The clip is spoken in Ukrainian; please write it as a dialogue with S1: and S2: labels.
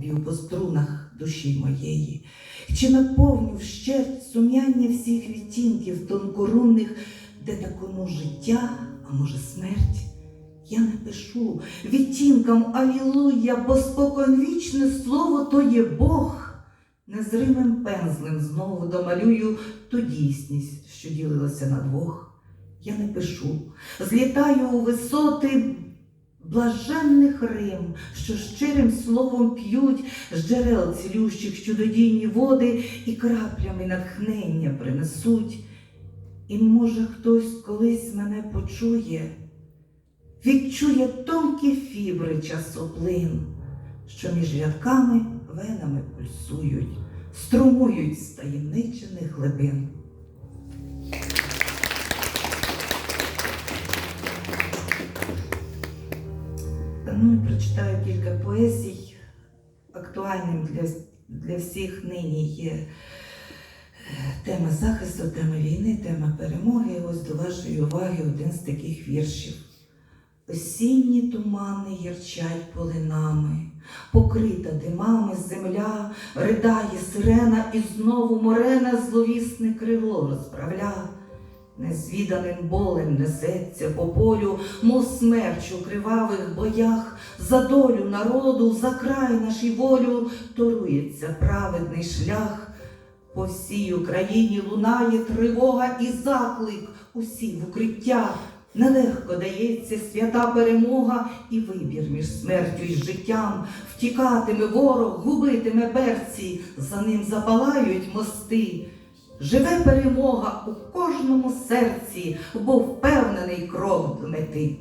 S1: б'ю по струнах душі моєї, чи наповню вщерть сум'яння всіх відтінків тонкорунних, де такому життя, а може смерть. Я не пишу відтінкам Алілуя, бо споконвічне слово то є Бог. Незримим пензлем знову домалюю ту дійсність, що ділилася на двох. Я не пишу, злітаю у висоти блаженних Рим, що щирим словом п'ють з джерел цілющих чудодійні води і краплями натхнення принесуть. І може хтось колись мене почує, відчує тонкі фібри часоплин, що між рядками венами пульсують, струмують з таємничених глибин. Ну і прочитаю кілька поезій. Актуальним для, для всіх нині є е, тема захисту, тема війни, тема перемоги. Ось до вашої уваги один з таких віршів. Осінні тумани ярчать полинами, покрита димами земля, ридає сирена, і знову морена зловісне крило розправля. Незвіданим болем несеться по полю, мов смерч у кривавих боях, за долю народу, за край наш і волю торується праведний шлях. По всій Україні лунає тривога і заклик усі в укриття. Нелегко дається свята перемога і вибір між смертю і життям. Втікатиме ворог, губитиме берці, за ним запалають мости. Живе перемога у кожному серці, бо впевнений крок до мети.